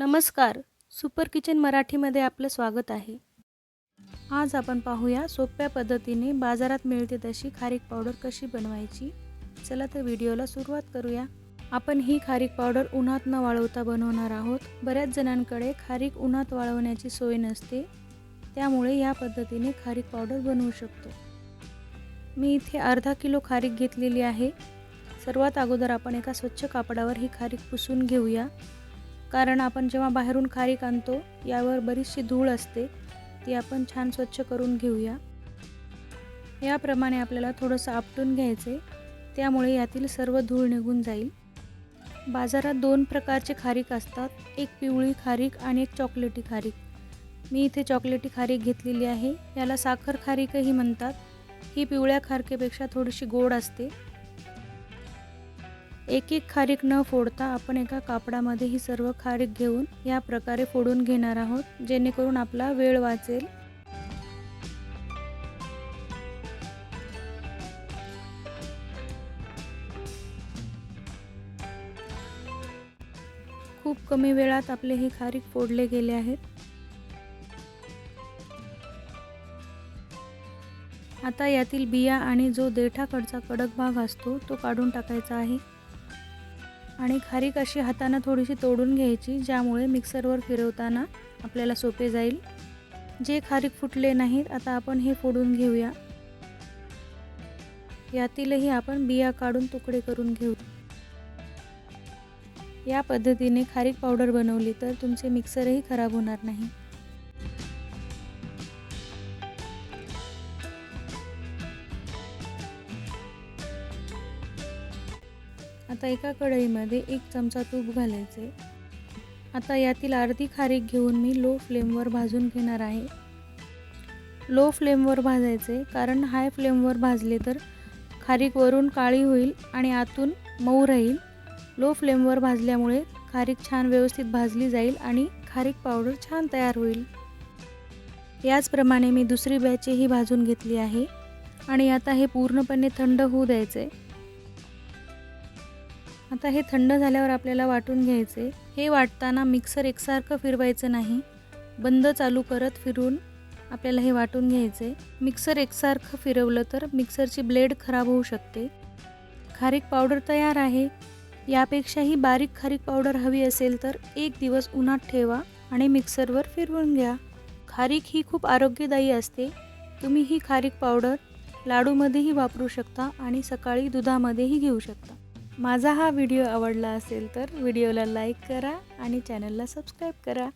नमस्कार. Super kitchen मराठीमध्ये आपलं स्वागत आहे. आज आपण पाहूया सोप्या पद्धतीने बाजारात मिळते तशी खारीक पावडर कशी बनवायची? चला तर व्हिडिओला सुरुवात करूया. आपण ही खारीक पावडर उन्हात न वाळवता बनवणार आहोत. बऱ्याच जणांकडे खारीक उन्हात वाळवण्याची सोय नसते. त्यामुळे या पद्धतीने खारीक पावडर बनवू शकतो. मी इथे अर्धा किलो खारीक घेतलेली आहे. सर्वात अगोदर आपण एका स्वच्छ कापडावर ही खारीक पुसून घेऊया. कारण आपण जेव्हा बाहेरून खारीक आणतो यावर बरीचशी धूळ असते ती आपण छान स्वच्छ करून घेऊया. याप्रमाणे आपल्याला थोडंसं आपटून घ्यायचे त्यामुळे यातील सर्व धूळ निघून जाईल. बाजारात दोन प्रकारचे खारीक असतात एक पिवळी खारीक आणि एक चॉकलेटी खारीक. मी इथे चॉकलेटी खारीक घेतलेली आहे याला साखर खारीकही म्हणतात. ही पिवळ्या खारकेपेक्षा थोडीशी गोड असते. एक एक खारीक न फोडता आपण एका कापडामध्ये ही सर्व खारीक घेऊन या प्रकारे फोडून घेणार आहोत जेणेकरून आपला वेळ वाचेल. खूप कमी वेळात आपले हे खारीक फोडले गेले आहेत. आता यातील बिया आणि जो देठाकडचा कडक भाग असतो तो काढून टाकायचा आहे. आणि खारीक अशी हातानं थोडीशी तोडून घ्यायची ज्यामुळे मिक्सरवर फिरवताना आपल्याला सोपे जाईल. जे खारीक फुटले नाहीत आता आपण हे फोडून घेऊया. यातीलही आपण बिया काढून तुकडे करून घेऊ. या पद्धतीने खारीक पावडर बनवली तर तुमचे मिक्सरही खराब होणार नाही. आता एका कढईमध्ये एक चमचा तूप घालायचे. आता यातील अर्धी खारीक घेऊन मी लो फ्लेमवर भाजून घेणार आहे. लो फ्लेमवर भाजायचे कारण हाय फ्लेमवर भाजले तर खारीक वरून काळी होईल आणि आतून मऊ राहील. लो फ्लेमवर भाजल्यामुळे खारीक छान व्यवस्थित भाजली जाईल आणि खारीक पावडर छान तयार होईल. याचप्रमाणे मी दुसरी बॅचही भाजून घेतली आहे. आणि आता हे पूर्णपणे थंड होऊ द्यायचे. आता हे थंड झाल्यावर आपल्याला वाटून घ्यायचे. हे वाटताना मिक्सर एकसारखं फिरवायचं नाही. बंद चालू करत फिरून आपल्याला हे वाटून घ्यायचे. मिक्सर एकसारखं फिरवलं तर मिक्सरची ब्लेड खराब होऊ शकते. खारीक पावडर तयार आहे. यापेक्षाही बारीक खारीक पावडर हवी असेल तर एक दिवस उन्हात ठेवा आणि मिक्सरवर फिरवून घ्या. खारीक ही खूप आरोग्यदायी असते. तुम्ही ही खारीक पावडर लाडूमध्येही वापरू शकता आणि सकाळी दुधामध्येही घेऊ शकता. माझा हा व्हिडिओ आवडला असेल तर व्हिडिओला लाईक करा आणि चॅनलला सबस्क्राईब करा.